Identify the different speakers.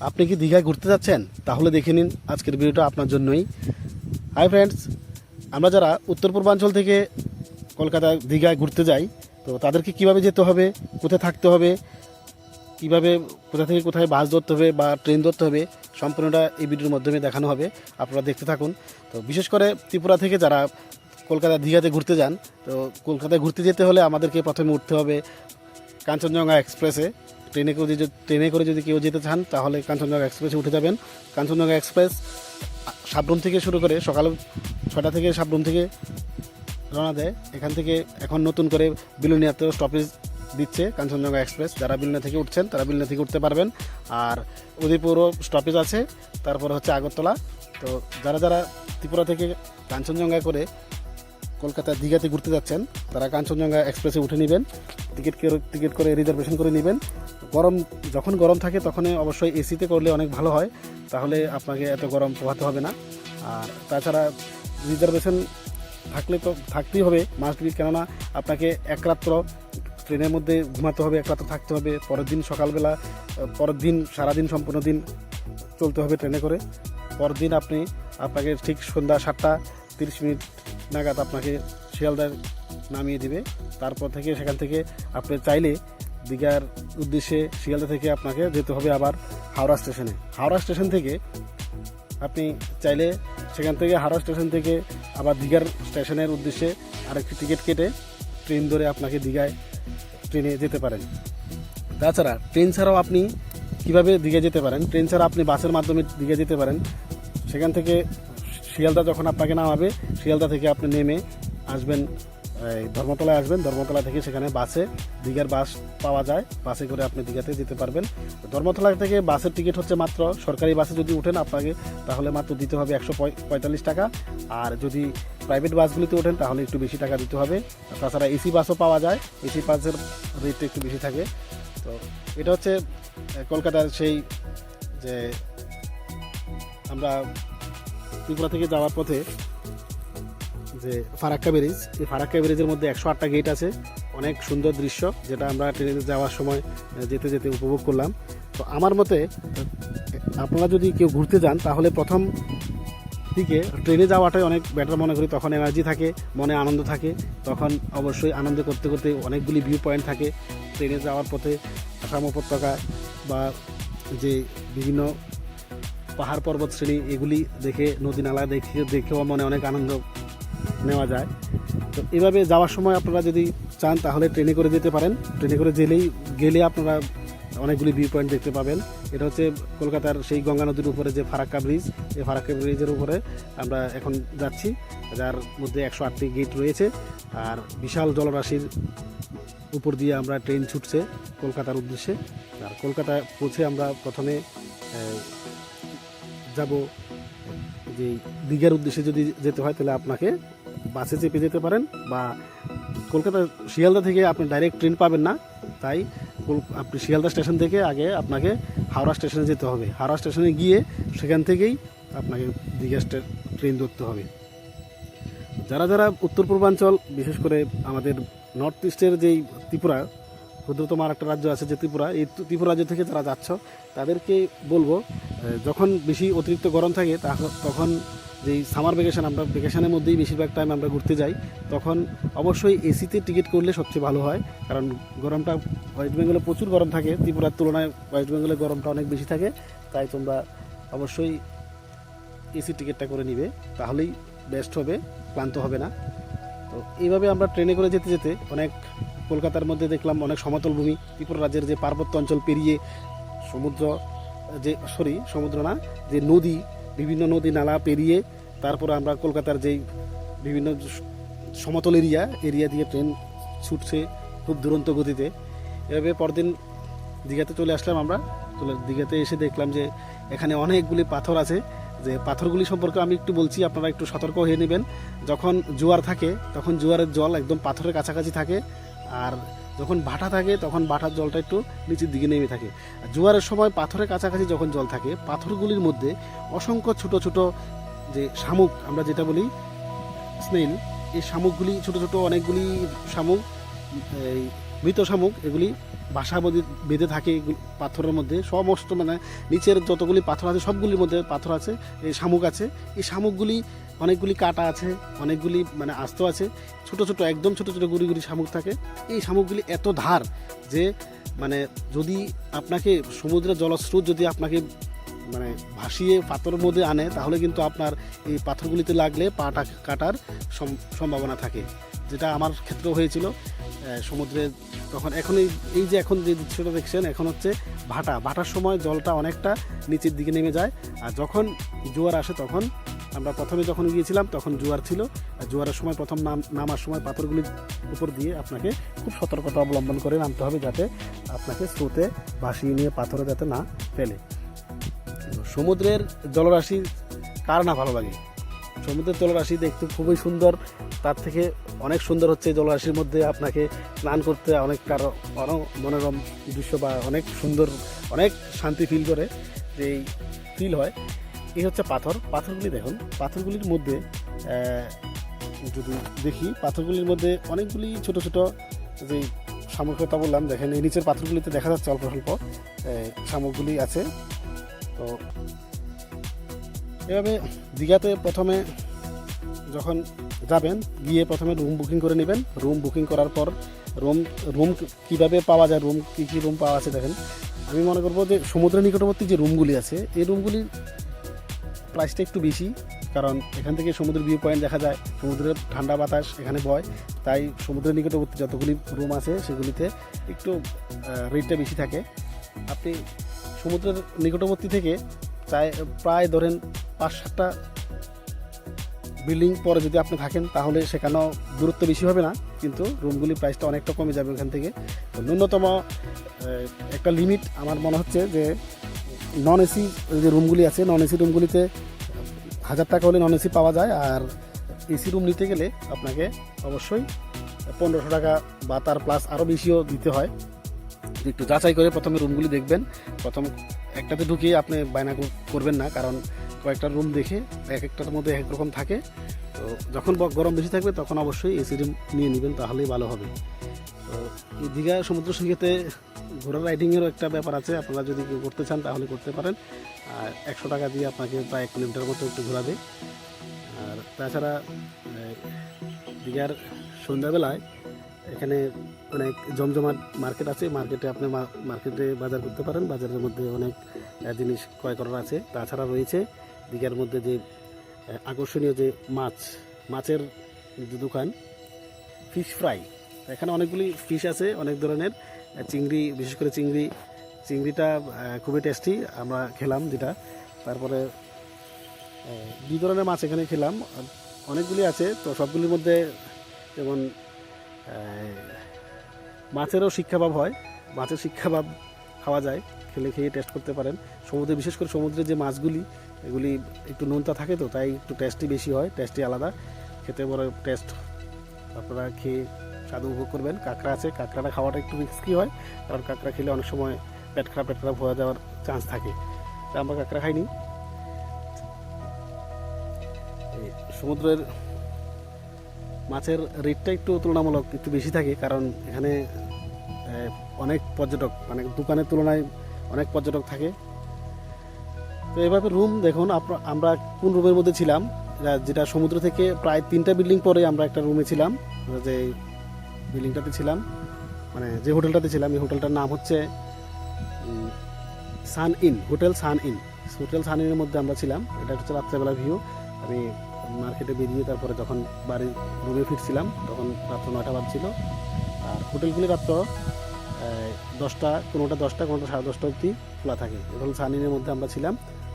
Speaker 1: আপনি কি দীঘায় ঘুরতে যাচ্ছেন? তাহলে দেখে নিন আজকের ভিডিওটা আপনার জন্যই। হাই ফ্রেন্ডস আমরা যারা উত্তর পূর্বাঞ্চল থেকে কলকাতা দীঘায় ঘুরতে যাই, তো তাদেরকে কীভাবে যেতে হবে, কোথায় থাকতে হবে, কীভাবে কোথা থেকে কোথায় বাস ধরতে হবে বা ট্রেন ধরতে হবে, সম্পূর্ণটা এই ভিডিওর মাধ্যমে দেখানো হবে। আপনারা দেখতে থাকুন। তো বিশেষ করে ত্রিপুরা থেকে যারা কলকাতা দীঘাতে ঘুরতে যান, তো কলকাতায় ঘুরতে যেতে হলে আমাদেরকে প্রথমে উঠতে হবে কাঞ্চনজঙ্ঘা এক্সপ্রেসে। ট্রেনে করে যদি ট্রেনে করে যদি কেউ যেতে চান, তাহলে কাঞ্চনজঙ্ঘা এক্সপ্রেসে উঠে যাবেন। কাঞ্চনজঙ্ঘা এক্সপ্রেস সাবরুম থেকে শুরু করে সকাল ছটা থেকে সাবরুম থেকে রওনা দেয়। এখান থেকে এখন নতুন করে বিলুনিয়াতেও স্টপেজ দিচ্ছে কাঞ্চনজঙ্ঘা এক্সপ্রেস। যারা বিলুনিয়া থেকে উঠছেন, তারা বিলুনিয়া থেকে উঠতে পারবেন। আর উদয়পুরও স্টপেজ আছে, তারপর হচ্ছে আগরতলা। তো যারা যারা ত্রিপুরা থেকে কাঞ্চনজঙ্ঘা করে কলকাতা দীঘাতে ঘুরতে যাচ্ছেন, তারা কাঞ্চনজঙ্ঘা এক্সপ্রেসে উঠে নেবেন, টিকিট টিকিট করে রিজার্ভেশন করে নেবেন। গরম যখন গরম থাকে তখন অবশ্যই এসিতে করলে অনেক ভালো হয়, তাহলে আপনাকে এত গরম পোহাতে হবে না। আর তাছাড়া রিজার্ভেশন থাকলে তো থাকতেই হবে মাস্ট বি কেননা আপনাকে এক রাত্র ট্রেনের মধ্যে ঘুমাতে হবে, এক রাত্র থাকতে হবে, পরের দিন সকালবেলা পরের দিন সারাদিন সম্পূর্ণ দিন চলতে হবে ট্রেনে করে। পরের দিন আপনি আপনাকে ঠিক সন্ধ্যা সাতটা, তিরিশ মিনিট নাগাদ আপনাকে শিয়ালদার নামিয়ে দিবে। তারপর থেকে সেখান থেকে আপনি চাইলে দীঘার উদ্দেশ্যে শিয়ালদা থেকে আপনাকে যেতে হবে আবার হাওড়া স্টেশনে। হাওড়া স্টেশন থেকে আপনি চাইলে সেখান থেকে হাওড়া স্টেশন থেকে আবার দীঘার স্টেশনের উদ্দেশ্যে আরেকটি টিকিট কেটে ট্রেন ধরে আপনাকে দীঘায় ট্রেনে যেতে পারেন। তাছাড়া ট্রেন ছাড়াও আপনি কীভাবে দীঘা যেতে পারেন? ট্রেন ছাড়া আপনি বাসের মাধ্যমে দীঘা যেতে পারেন। সেখান থেকে শিয়ালদা যখন আপনাকে নামাবে, শিয়ালদা থেকে আপনি নেমে আসবেন, এই ধর্মতলায় আসবেন। ধর্মতলা থেকে সেখানে বাসে, দীঘার বাস পাওয়া যায়। বাসে করে আপনি দীঘাতে যেতে পারবেন। ধর্মতলা থেকে বাসের টিকিট হচ্ছে মাত্র, সরকারি বাসে যদি উঠেন আপনাকে, তাহলে মাত্র দিতে হবে একশো পঁয়তাল্লিশ টাকা। আর যদি প্রাইভেট বাসগুলিতে ওঠেন, তাহলে একটু বেশি টাকা দিতে হবে। তাছাড়া এসি বাসও পাওয়া যায়। এসি বাসের রেটটা একটু বেশি থাকে। তো এটা হচ্ছে কলকাতার সেই যে আমরা ত্রিপুরা থেকে যাওয়ার পথে যে ফারাক্কা ব্রিজ, এই ফারাক্কা ব্রিজের মধ্যে একশো আটটা গেট আছে। অনেক সুন্দর দৃশ্য, যেটা আমরা ট্রেনে যাওয়ার সময় যেতে যেতে উপভোগ করলাম। তো আমার মতে, আপনারা যদি কেউ ঘুরতে যান, তাহলে প্রথম দিকে ট্রেনে যাওয়াটাই অনেক বেটার মনে করি। তখন এনার্জি থাকে, মনে আনন্দ থাকে। তখন অবশ্যই আনন্দ করতে করতে অনেকগুলি ভিউ পয়েন্ট থাকে। ট্রেনে যাওয়ার পথে আসাম উপত্যকা বা যে বিভিন্ন পাহাড় পর্বত শ্রেণি এগুলি দেখে, নদী নালা দেখে, দেখেও মনে অনেক আনন্দ নেওয়া যায়। তো এভাবে যাওয়ার সময় আপনারা যদি চান, তাহলে ট্রেনে করে যেতে পারেন। ট্রেনে করে গেলেই, গেলে আপনারা অনেকগুলি ভিউ পয়েন্ট দেখতে পাবেন। এটা হচ্ছে কলকাতার সেই গঙ্গা নদীর উপরে যে ফারাক্কা ব্রিজ, এই ফারাক্কা ব্রিজের উপরে আমরা এখন যাচ্ছি, যার মধ্যে একশো আটটি গেট রয়েছে। আর বিশাল জলরাশির উপর দিয়ে আমরা ট্রেন ছুটছে কলকাতার উদ্দেশ্যে। আর কলকাতায় পৌঁছে আমরা প্রথমে যাব। যে দীঘার উদ্দেশ্যে যদি যেতে হয়, তাহলে আপনাকে বাসে চেপে যেতে পারেন বা কলকাতা শিয়ালদা থেকে আপনি ডাইরেক্ট ট্রেন পাবেন না। তাই আপনি শিয়ালদা স্টেশন থেকে আগে আপনাকে হাওড়া স্টেশনে যেতে হবে। হাওড়া স্টেশনে গিয়ে সেখান থেকেই আপনাকে দীঘা ট্রেন ধরতে হবে। যারা যারা উত্তর পূর্বাঞ্চল বিশেষ করে আমাদের নর্থ ইস্টের যেই ত্রিপুরা ক্ষুদ্রতম একটা রাজ্য আছে যে ত্রিপুরা, এই ত্রিপুরা রাজ্য থেকে যারা যাচ্ছ, তাদেরকে বলব যখন বেশি অতিরিক্ত গরম থাকে তখন যেই সামার ভ্যাকেশন আমরা ভ্যাকেশনের মধ্যেই বেশিরভাগ টাইম আমরা ঘুরতে যাই, তখন অবশ্যই এসিতে টিকিট করলে সবচেয়ে ভালো হয়। কারণ গরমটা ওয়েস্ট বেঙ্গলে প্রচুর গরম থাকে, ত্রিপুরার তুলনায় ওয়েস্ট বেঙ্গলে গরমটা অনেক বেশি থাকে, তাই তোমরা অবশ্যই এসি টিকিটটা করে নিবে, তাহলেই বেস্ট হবে, ক্লান্ত হবে না। তো এইভাবে আমরা ট্রেনে করে যেতে যেতে অনেক কলকাতার মধ্যে দেখলাম অনেক সমতল ভূমি ত্রিপুরা রাজ্যের যে পার্বত্য অঞ্চল পেরিয়ে সমুদ্র, যে সরি সমুদ্র না, যে নদী, বিভিন্ন নদী নালা পেরিয়ে তারপরে আমরা কলকাতার যেই বিভিন্ন সমতল এরিয়া এরিয়া দিয়ে ট্রেন ছুটছে খুব দুরন্ত গতিতে। এভাবে পরদিন দীঘাতে চলে আসলাম আমরা। চলে, দীঘাতে এসে দেখলাম যে এখানে অনেকগুলি পাথর আছে। যে পাথরগুলি সম্পর্কে আমি একটু বলছি, আপনারা একটু সতর্ক হয়ে নেবেন। যখন জোয়ার থাকে, তখন জোয়ারের জল একদম পাথরের কাছাকাছি থাকে। আর যখন ভাটা থাকে, তখন ভাটার জলটা একটু নিচের দিকে নেমে থাকে। আর জোয়ারের সময় পাথরের কাছাকাছি যখন জল থাকে, পাথরগুলির মধ্যে অসংখ্য ছোট ছোট যে শামুক, আমরা যেটা বলি স্নেল, এই শামুকগুলি, ছোট ছোট অনেকগুলি শামুক, এই মৃত শামুক, এগুলি বাসা বেঁধে- থাকে পাথরের মধ্যে। সমস্ত মানে নিচের যতগুলি পাথর আছে, সবগুলির মধ্যে পাথর আছে, এই শামুক আছে। এই শামুকগুলি অনেকগুলি কাটা আছে, অনেকগুলি মানে আস্ত আছে, ছোট ছোট, একদম ছোট ছোট গুড়ি গুড়ি শামুক থাকে। এই শামুকগুলি এত ধার যে মানে যদি আপনাকে সমুদ্রের জলস্রোত যদি আপনাকে মানে ভাসিয়ে পাথরের মধ্যে আনে, তাহলে কিন্তু আপনার এই পাথরগুলিতে লাগলে পাটা কাটার সম- সম্ভাবনা থাকে। যেটা আমার ক্ষেত্রেও হয়েছিল। সমুদ্রে তখন এখন এই যে এখন যে দৃশ্যটা দেখছেন, এখন হচ্ছে ভাটা। ভাটার সময় জলটা অনেকটা নিচের দিকে নেমে যায়, আর যখন জোয়ার আসে তখন আমরা প্রথমে যখন গিয়েছিলাম, তখন জোয়ার ছিল। আর জোয়ারের সময় প্রথম নাম, নামার সময় পাথরগুলির উপর দিয়ে আপনাকে খুব সতর্কতা অবলম্বন করে নামতে হবে যাতে আপনাকে স্রোতে ভাসিয়ে নিয়ে পাথরে যাতে না ফেলে। সমুদ্রের জলরাশি কার না ভালো লাগে? সমুদ্রের জলরাশি দেখতে খুবই সুন্দর। তার থেকে অনেক সুন্দর হচ্ছে জলরাশির মধ্যে আপনাকে স্নান করতে অনেক কারও অনেক মনোরম দৃশ্য বা অনেক সুন্দর, অনেক শান্তি ফিল করে যে ফিল হয়। এই হচ্ছে পাথর। পাথরগুলি দেখুন। পাথরগুলির মধ্যে যদি দেখি, পাথরগুলির মধ্যে অনেকগুলি ছোট ছোট যে শামুক বললাম, দেখেন এই নিচের পাথরগুলিতে দেখা যাচ্ছে অল্প স্বল্প শামুকগুলি আছে। তো এভাবে দীঘাতে প্রথমে যখন যাবেন, গিয়ে প্রথমে রুম বুকিং করে নেবেন। রুম বুকিং করার পর রুম রুম কীভাবে পাওয়া যায়, রুম কী কী রুম পাওয়া আছে দেখেন। আমি মনে করব যে সমুদ্রের নিকটবর্তী যে রুমগুলি আছে, এই রুমগুলির প্রাইসটা একটু বেশি, কারণ এখান থেকে সমুদ্রের ভিউ পয়েন্ট দেখা যায়। সমুদ্রের ঠান্ডা বাতাস এখানে বয়, তাই সমুদ্রের নিকটবর্তী যতগুলি রুম আছে, সেগুলিতে একটু রেটটা বেশি থাকে। আপনি সমুদ্রের নিকটবর্তী থেকে চাই প্রায় ধরেন পাঁচ সাতটা বিল্ডিং পরে যদি আপনি থাকেন, তাহলে সেখানেও দূরত্ব বেশি হবে না, কিন্তু রুমগুলি প্রাইসটা অনেকটা কমে যাবে ওখান থেকে। ন্যূনতম একটা লিমিট আমার মনে হচ্ছে যে নন এসি যে রুমগুলি আছে নন এসি রুমগুলিতে হাজার টাকা হলে নন এসি পাওয়া যায়, আর এসি রুম নিতে গেলে আপনাকে অবশ্যই পনেরোশো টাকা বা তার প্লাস আরও বেশিও দিতে হয়। একটু যাচাই করে প্রথমে রুমগুলি দেখবেন। প্রথম একটাতে ঢুকিয়ে আপনি বায়না কর- করবেন না, কারণ কয়েকটা রুম দেখে এক একটার মধ্যে এক রকম থাকে। তো যখন গরম বেশি থাকবে, তখন অবশ্যই এসি রুম নিয়ে নেবেন, তাহলেই ভালো হবে। এই দীঘা সমুদ্র সৈকতে ঘোড়া রাইডিংয়েরও একটা ব্যাপার আছে। আপনারা যদি কেউ করতে চান, তাহলে করতে পারেন। আর একশো টাকা দিয়ে আপনাকে প্রায় এক কিলোমিটার মতো একটু ঘোরাবে। আর তাছাড়া দীঘার সন্ধ্যাবেলায় এখানে অনেক জমজমাট মার্কেট আছে। মার্কেটে আপনি মার্কেটে বাজার করতে পারেন। বাজারের মধ্যে অনেক জিনিস ক্রয় করার আছে। তাছাড়া রয়েছে দীঘার মধ্যে যে আকর্ষণীয় যে মাছ, মাছের যে দোকান ফিশ ফ্রাই এখানে অনেকগুলি ফিশ আছে, অনেক ধরনের। চিংড়ি, বিশেষ করে চিংড়ি। চিংড়িটা খুবই টেস্টি আমরা খেলাম যেটা। তারপরে দুই ধরনের মাছ এখানে খেলাম। অনেকগুলি আছে, তো সবগুলির মধ্যে যেমন মাছেরও শিক্ষাভাব হয়। মাছের শিক্ষাভাব খাওয়া যায়, খেলে খেয়ে টেস্ট করতে পারেন। সমুদ্রে, বিশেষ করে সমুদ্রের যে মাছগুলি, এগুলি একটু নোনতা থাকে তো, তাই একটু টেস্টি বেশি হয় টেস্টি আলাদা। খেতে বড় টেস্ট আপনারা খেয়ে স্বাদ উপভোগ করবেন। কাঁকড়া আছে, কাঁকড়াটা খাওয়াটা একটু রিস্কি হয়, কারণ কাঁকড়া খেলে অনেক সময় পেট খারাপ পেট খারাপ হয়ে যাওয়ার চান্স থাকে। তাই আমরা কাঁকড়া খাইনি। সমুদ্রের মাছের রেটটা একটু তুলনামূলক একটু বেশি থাকে, কারণ এখানে অনেক পর্যটক মানে দোকানের তুলনায় অনেক পর্যটক থাকে। তো এভাবে রুম দেখুন আমরা কোন রুমের মধ্যে ছিলাম? যেটা সমুদ্র থেকে প্রায় তিনটা বিল্ডিং পরে আমরা একটা রুমে ছিলাম। যে বিল্ডিংটাতে ছিলাম। মানে যে হোটেলটাতে ছিলাম, এই হোটেলটার নাম হচ্ছে sun inn, hotel sun inn. Hotel sun ইনের মধ্যে আমরা ছিলাম। এটা হচ্ছে রাত্রেবেলা ভিউ। আমি মার্কেটে বেরিয়ে তারপরে যখন বাড়ি রুমে ফিরছিলাম, তখন রাত্র নয়টা বাজছিল। আর হোটেলগুলি রাত্র দশটা, কোনোটা দশটা, কোনোটা সাড়ে দশটা অবধি খোলা থাকে। হোটেল সান ইনের মধ্যে আমরা ছিলাম।